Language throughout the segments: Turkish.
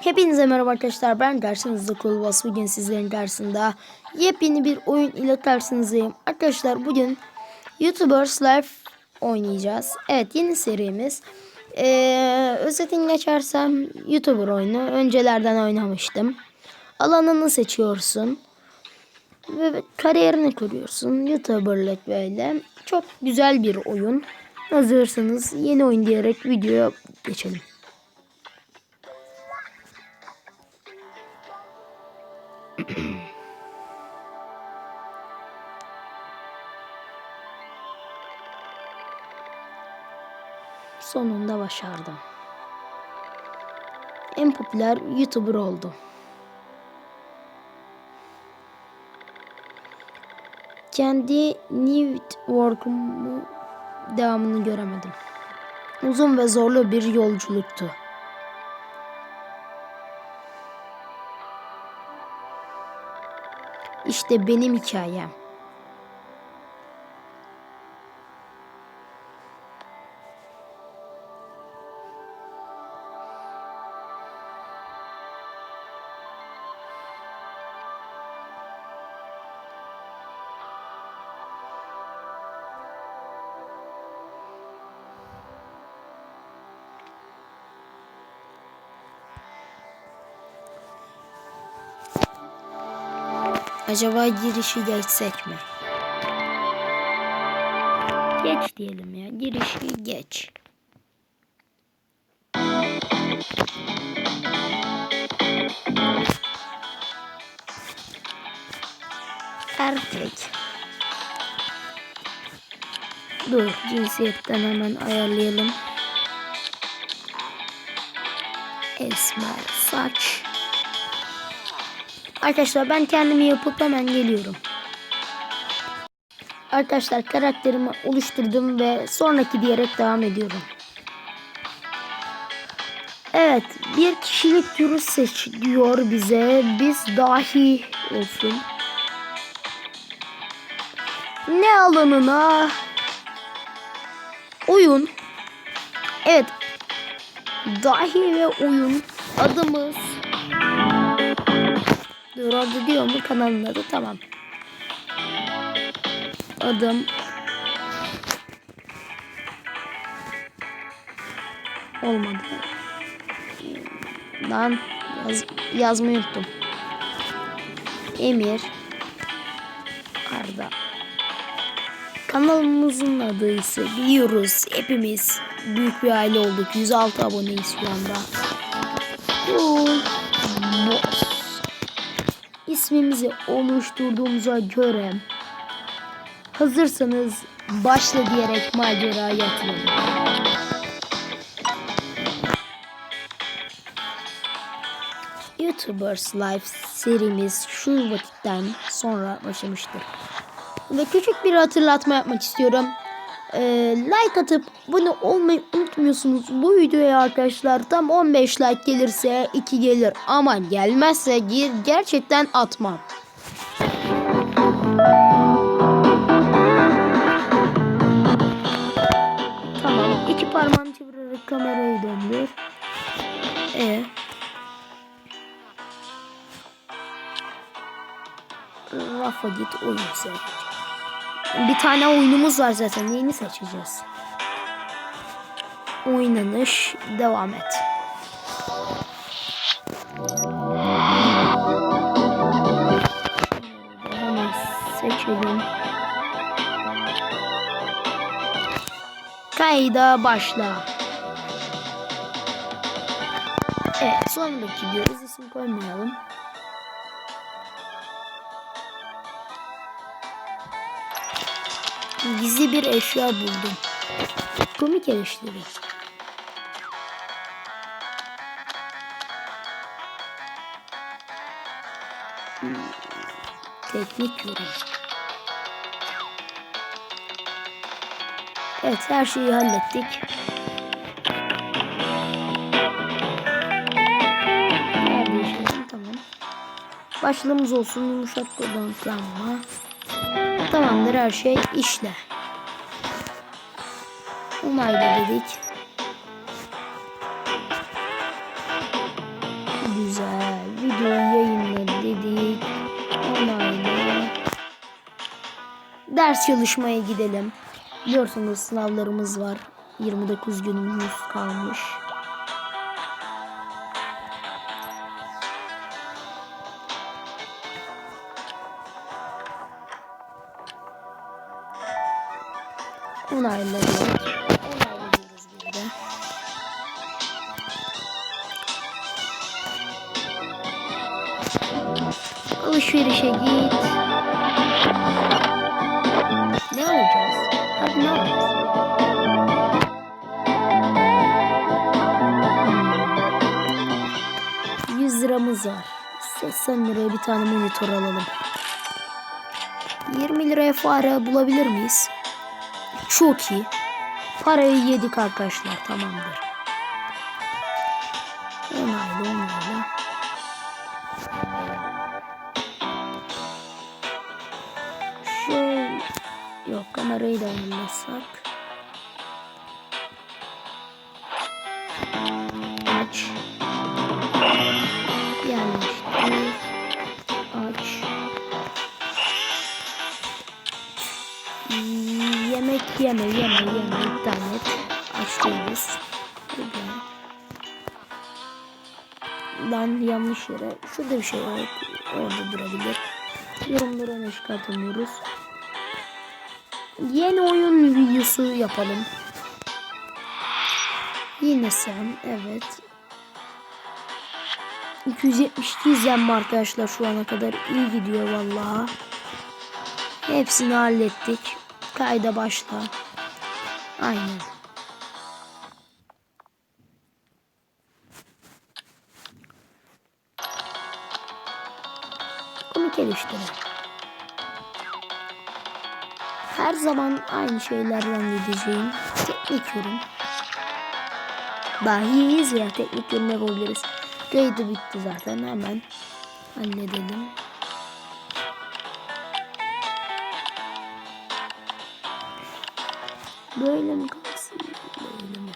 Hepinize merhaba arkadaşlar ben karşınızda Kolbas bugün sizlerin karşısında yepyeni bir oyun ile karşınızdayım. Arkadaşlar bugün YouTubers Life oynayacağız. Evet yeni serimiz. Ee, özetini geçersem YouTuber oyunu. Öncelerden oynamıştım. Alanını seçiyorsun. Ve kariyerini kuruyorsun. YouTuber'lık böyle. Çok güzel bir oyun. Hazırsanız yeni oyun diyerek videoya geçelim. Başardım. En popüler YouTuber oldum. Kendi network'umu devamını göremedim. Uzun ve zorlu bir yolculuktu. İşte benim hikayem. Acaba girişi geçsek mi? Geç diyelim ya. Girişi geç. Erkek. Dur cinsiyetten hemen ayarlayalım. Esmer saç. Arkadaşlar ben kendimi yapıp hemen geliyorum. Arkadaşlar karakterimi oluşturdum ve sonraki diyerek devam ediyorum. Evet bir kişilik türü seç diyor bize. Biz dahi olsun. Ne alanına? Oyun. Evet. Dahi ve oyun adımız Orada diyor mu kanalın adı tamam. Adım olmadı. Lan yaz, yazmayı unuttum. Emir Arda. Kanalımızın adı ise biliyoruz hepimiz büyük bir aile olduk. 106 aboneyiz şu anda. Cool. İsmimizi oluşturduğumuza göre hazırsanız başla diyerek maceraya atılalım. YouTubers Life serimiz şu vakitten sonra başlamıştır. Ve küçük bir hatırlatma yapmak istiyorum. Ee, like atıp bunu olmayı unutmuyorsunuz. Bu videoya arkadaşlar tam 15 like gelirse 2 gelir. Ama gelmezse gir gerçekten atmam. Tamam. iki parmağını çevirerek kamerayı döndür. E. Rafa git oyun seç. Bir tane oyunumuz var zaten. Yeni seçeceğiz. Oynanış devam et. Hemen seçelim. Kayda başla. Evet sonraki diyoruz. İsim koymayalım. Gizli bir eşya buldum. Komik eleştiri. Teknik yorum. Evet her şeyi hallettik. Tamam. Başlığımız olsun yumuşak kodlanma. Tamamdır her şey işle. Onayla dedik. Güzel. Videoyu yayınla dedik. Onayla. Ders çalışmaya gidelim. Biliyorsunuz sınavlarımız var. 29 günümüz kalmış. Onayladık. Onaylıyoruz burada. Alışverişe git. Ne alacağız? Hadi ne alacağız? 100 liramız var. 80 liraya bir tane monitör alalım. 20 liraya fare bulabilir miyiz? Çok iyi. Parayı yedik arkadaşlar. Tamamdır. Yeme yeme yeme iptal et. Aç değiliz. Lan yanlış yere. Şurada bir şey var. Orada durabilir. Yorumları öne çıkartamıyoruz. Yeni oyun videosu yapalım. Yine sen. Evet. 272 izlenme arkadaşlar şu ana kadar. iyi gidiyor vallahi. Hepsini hallettik. Kayda başla. Aynen. Komik geliştirin. Her zaman aynı şeylerden gideceğim. Teknik yorum. Dahiyiz ya teknik yorum yapabiliriz. Kaydı bitti zaten hemen halledelim. Böyle mi kalsın? Böyle mi?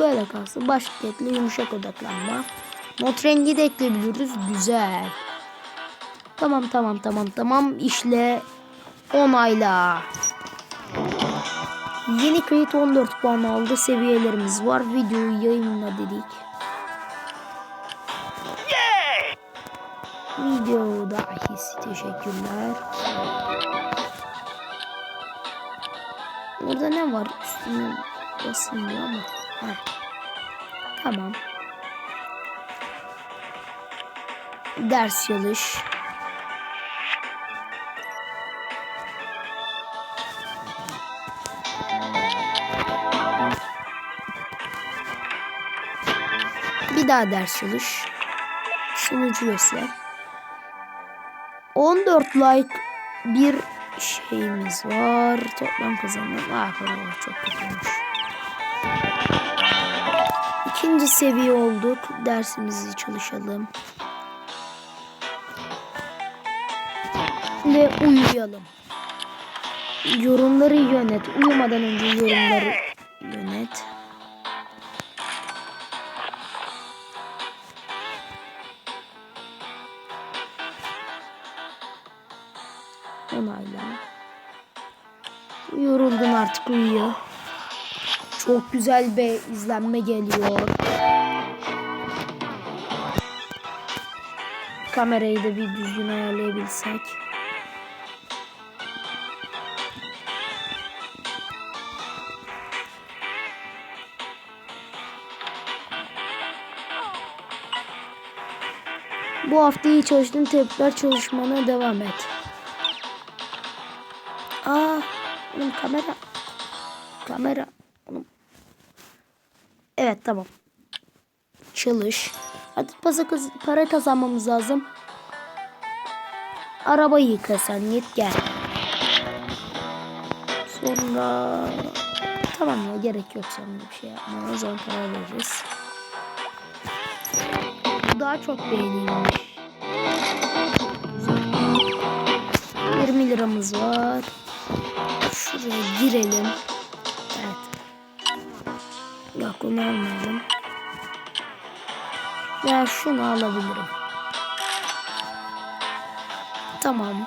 Böyle kalsın. Başkentli yumuşak odaklanma. Not rengi de ekleyebiliriz. Güzel. Tamam tamam tamam tamam. İşle onayla. Yeni kayıt 14 puan aldı. Seviyelerimiz var. Videoyu yayınla dedik. Video dahisi teşekkürler. Burada ne var? Üstüne basılmıyor ama. Heh. Tamam. Ders çalış. Bir daha ders çalış. Sonucu göster. 14 like bir şeyimiz var. Toplam kazanım. Ah paralar çok kötüymüş. İkinci seviye olduk. Dersimizi çalışalım. Ve uyuyalım. Yorumları yönet. Uyumadan önce yorumları yönet. Uyuyor. Çok güzel bir izlenme geliyor. Kamerayı da bir düzgün ayarlayabilsek. Bu hafta iyi çalıştın. Tebrikler çalışmana devam et. Aa, oğlum kamera. Kamera. Evet tamam. Çalış. Hadi para, kaz para kazanmamız lazım. Arabayı yıka sen git gel. Sonra tamam ya gerek yok sonra bir şey yapmaya. O zaman karar veririz. Bu daha çok beğenilmiş. 20 liramız var. Şuraya girelim. Yok onu almayalım. Ya şunu alabilirim. Tamam.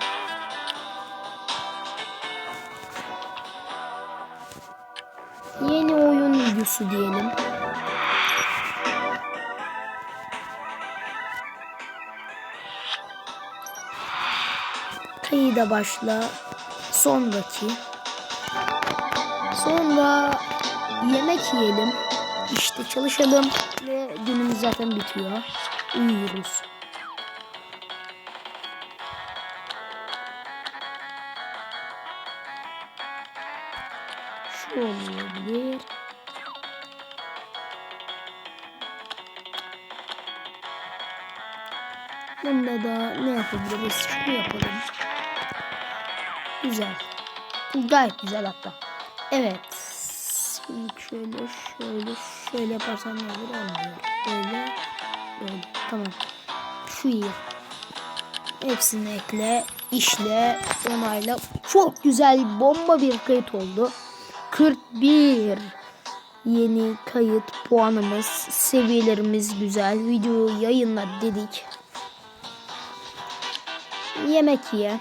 Yeni oyun videosu diyelim. Kayıda başla. Sondaki. Sonra yemek yiyelim. İşte çalışalım ve günümüz zaten bitiyor. Uyuyoruz. Şu olabilir. Bunda da ne yapabiliriz? Şunu yapalım. Güzel. Gayet güzel hatta. Evet. Şöyle şöyle şöyle yaparsam ne olur olmuyor. Böyle böyle. Tamam. Şu iyi. Hepsini ekle, işle, onayla. Çok güzel bomba bir kayıt oldu. 41 yeni kayıt puanımız, seviyelerimiz güzel. Videoyu yayınla dedik. Yemek ye.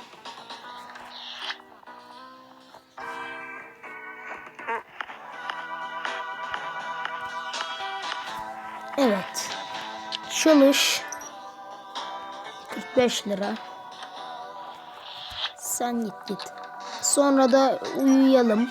Çalış. 45 lira. Sen git git. Sonra da uyuyalım.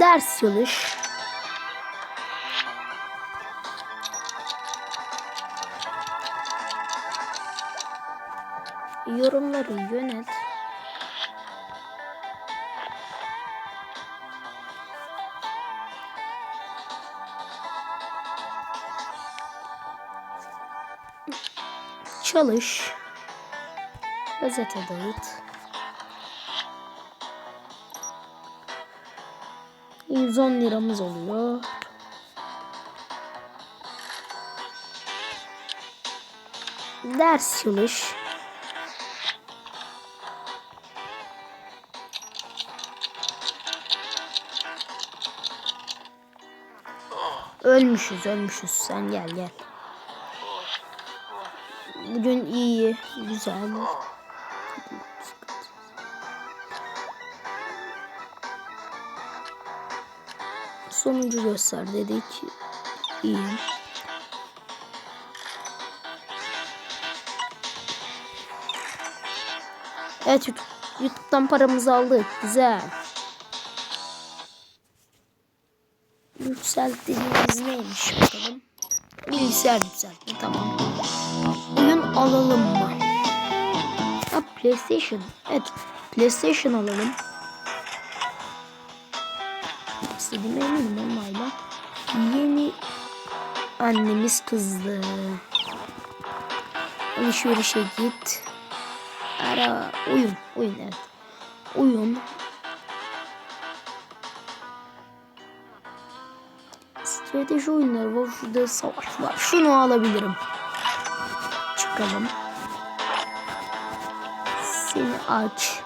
Ders çalış. Yorumları yönet. Çalış. Gazete dağıt. 110 liramız oluyor. Ders çalış. Ölmüşüz ölmüşüz sen gel gel. Bugün iyi güzel. Sonucu göster dedik. İyi. Evet YouTube, YouTube'dan paramızı aldık. Güzel. Yükselttiğimiz neymiş bakalım. Bilgisayar yükseltme tamam. Oyun alalım mı? Ha PlayStation. Evet PlayStation alalım. İstediğime eminim onlarla. Yeni annemiz kızdı. Alışverişe git. Ara oyun oyun evet. Oyun Strateji oyunları var. Şurada savaş var. Şunu alabilirim. Çıkalım. Seni aç.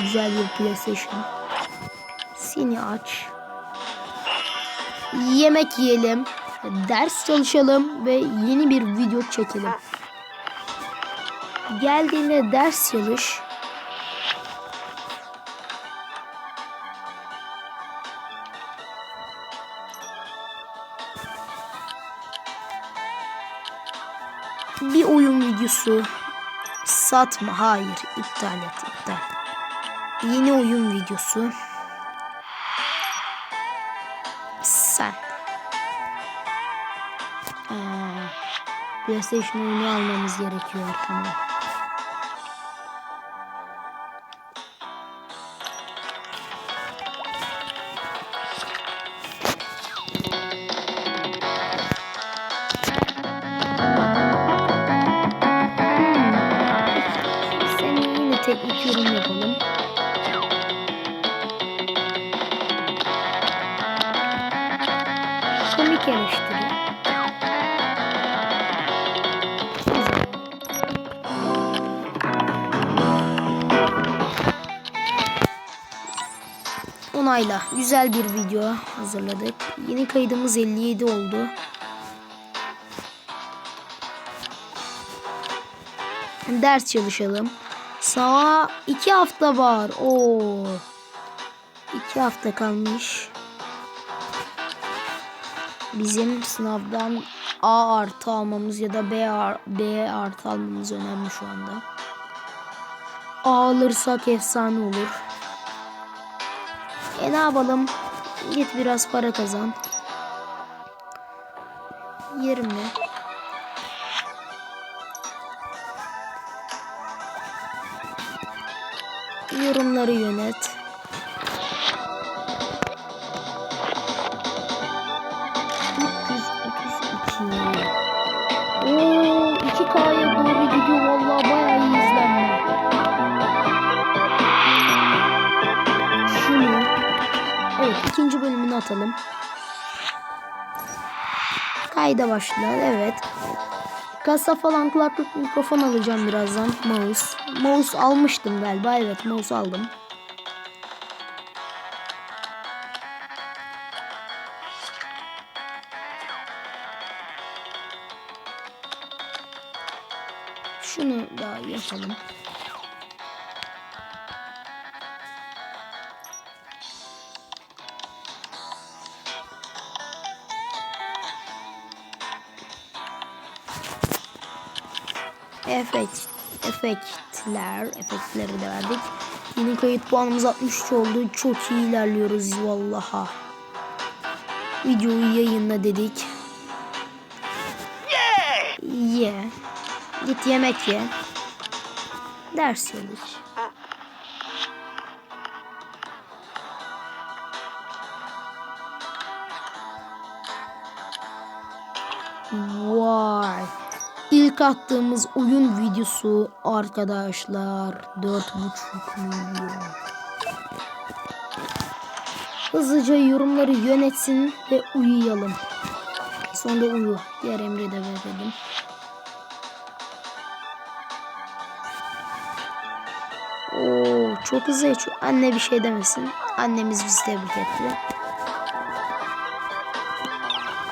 Güzel bir PlayStation. Seni aç. Yemek yiyelim. Ders çalışalım ve yeni bir video çekelim. Geldiğinde ders çalış. Videosu satma. Hayır iptal et iptal. Yeni oyun videosu. Sen. Ee, PlayStation oyunu almamız gerekiyor tamam çalışmayla güzel bir video hazırladık. Yeni kaydımız 57 oldu. Ders çalışalım. Sağa iki hafta var. Oo. iki hafta kalmış. Bizim sınavdan A artı almamız ya da B, B artı almamız önemli şu anda. A alırsak efsane olur. E ne yapalım? Git biraz para kazan. 20. Yorumları yönet. Bölümünü atalım. Kayda başlar evet. Kasa falan kulaklık mikrofon alacağım birazdan. Mouse. Mouse almıştım galiba. Evet mouse aldım. Şunu da yapalım. Efekt, efektler, efektleri de verdik. Yeni kayıt puanımız 63 oldu. Çok iyi ilerliyoruz vallaha. Videoyu yayınla dedik. Ye. Git yemek ye. Ders çalış. Vay. İlk attığımız oyun videosu arkadaşlar 4.5 milyon. Hızlıca yorumları yönetsin ve uyuyalım. Sonra uyu. Diğer emri de verelim. Oo, çok hızlı. Çok... Anne bir şey demesin. Annemiz bizi tebrik etti.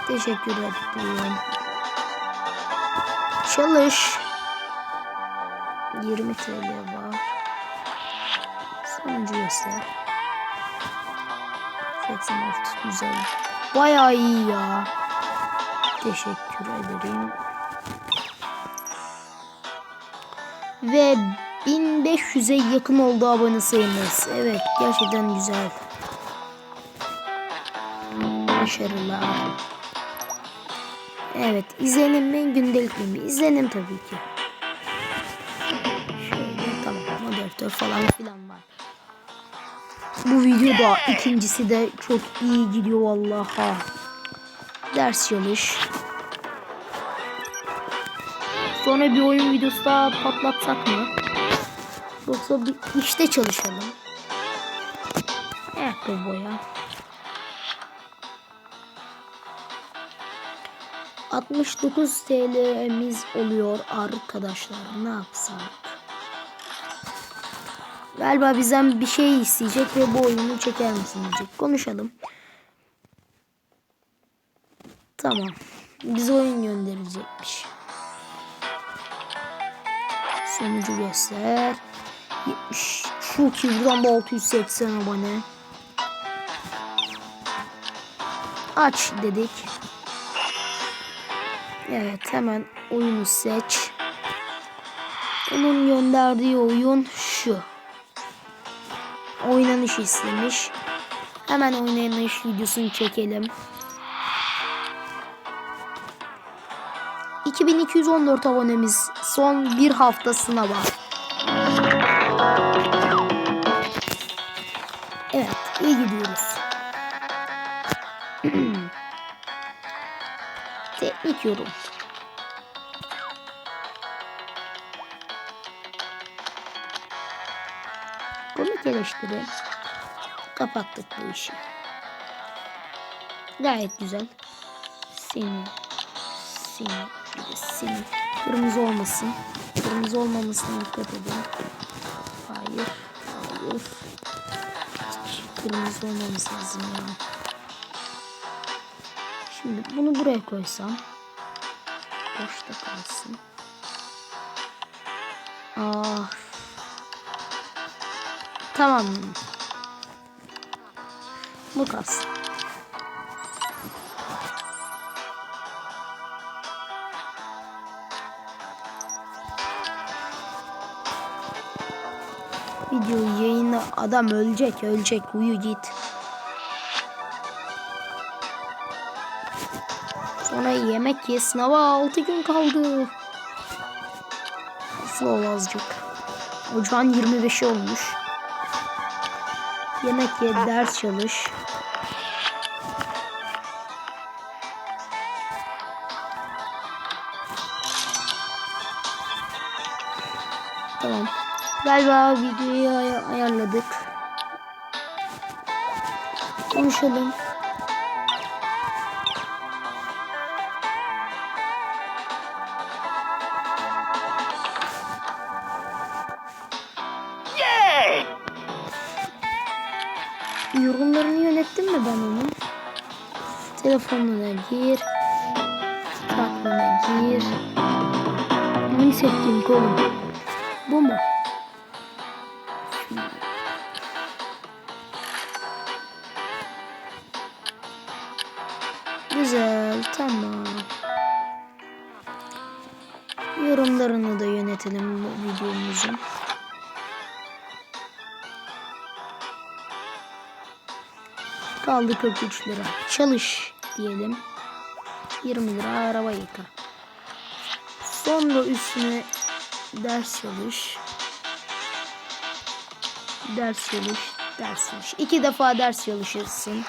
Teşekkür ederim. Çalış. 20 TL var. Sonuncu göster. 86 güzel. Bayağı iyi ya. Teşekkür ederim. Ve 1500'e yakın oldu abone sayımız. Evet gerçekten güzel. Başarılar. Evet izlenim mi gündelik mi? İzlenim tabii ki. Şöyle tamam moderatör falan filan var. Bu videoda ikincisi de çok iyi gidiyor vallaha. Ders çalış. Sonra bir oyun videosu daha patlatsak mı? Yoksa bir işte çalışalım. Ayakkabı boya. 69 TL'miz oluyor arkadaşlar. Ne yapsak? Galiba bizden bir şey isteyecek ve bu oyunu çeker misin diyecek. Konuşalım. Tamam. Bize oyun gönderecekmiş. Sonucu göster. 70. Çok iyi. Buradan da 680 abone. Aç dedik. Evet hemen oyunu seç. Onun gönderdiği oyun şu. Oynanış istemiş. Hemen oynanış videosunu çekelim. 2214 abonemiz son bir haftasına var. Evet iyi gidiyoruz. Teknik yorum. Komik eleştiri. Kapattık bu işi. Gayet güzel. Seni. Seni. Bir de seni. Kırmızı olmasın. Kırmızı olmamasına dikkat edin. Hayır. Hayır. Kırmızı olmamız lazım ya. Şimdi bunu buraya koysam. Boşta kalsın. Ah. Tamam. Bu kalsın. Video yayını adam ölecek ölecek uyu git. Sonra yemek ye sınava 6 gün kaldı. Nasıl ol azıcık. Ocağın 25'i olmuş. Yemek ye ders çalış. Tamam. Galiba videoyu ay- ayarladık. Konuşalım. Seçtiğim konu? Bu mu? Güzel, tamam. Yorumlarını da yönetelim bu videomuzun. Kaldı 43 lira. Çalış diyelim. 20 lira araba yıka. Sonra üstüne ders çalış. Ders çalış. Ders çalış. İki defa ders çalışırsın.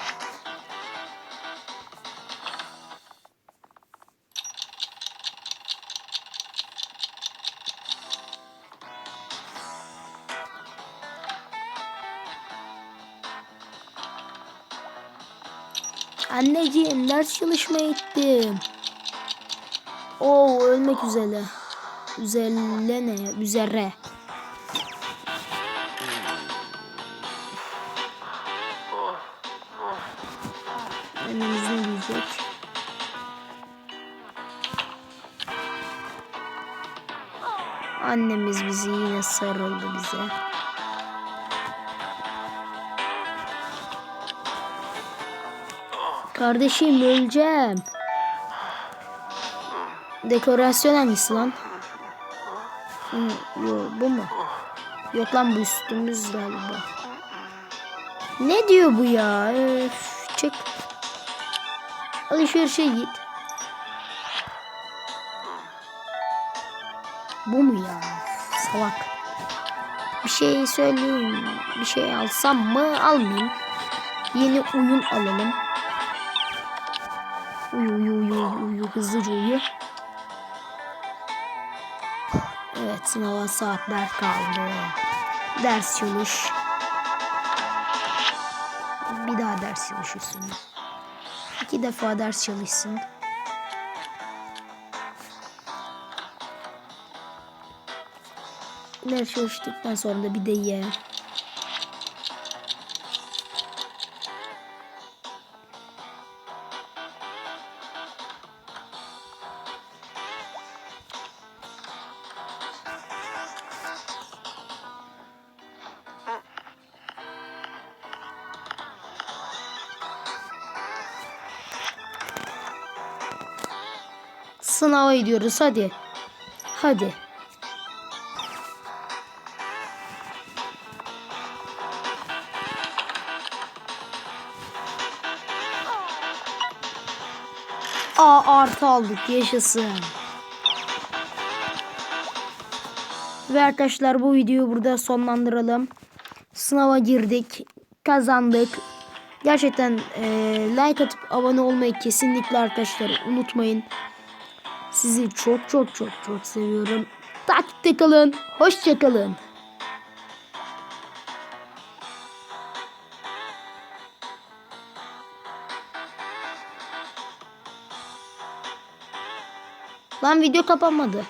Anneciğim ders çalışmaya gittim. Oo ölmek üzere. Üzerine ne? Üzere. Ne diyecek? Annemiz bizi yine sarıldı bize. Kardeşim öleceğim. Dekorasyon hangisi lan? Yo, bu mu? Yok lan bu üstümüz galiba. Ne diyor bu ya? Öf, çık. Alışverişe git. Bu mu ya? Salak. Bir şey söyleyeyim. Bir şey alsam mı almayayım. Yeni oyun alalım. Uyu uyu uyu uyu hızlıca uyu. Evet sınava saatler kaldı. Ders çalış. Bir daha ders çalışırsın. İki defa ders çalışsın. Ders çalıştıktan sonra da bir de ye. Gidiyoruz hadi. Hadi. A artı aldık yaşasın. Ve arkadaşlar bu videoyu burada sonlandıralım. Sınava girdik. Kazandık. Gerçekten eee, like atıp abone olmayı kesinlikle arkadaşlar unutmayın. Sizi çok çok çok çok seviyorum. Takipte kalın. Hoşça kalın. Lan video kapanmadı.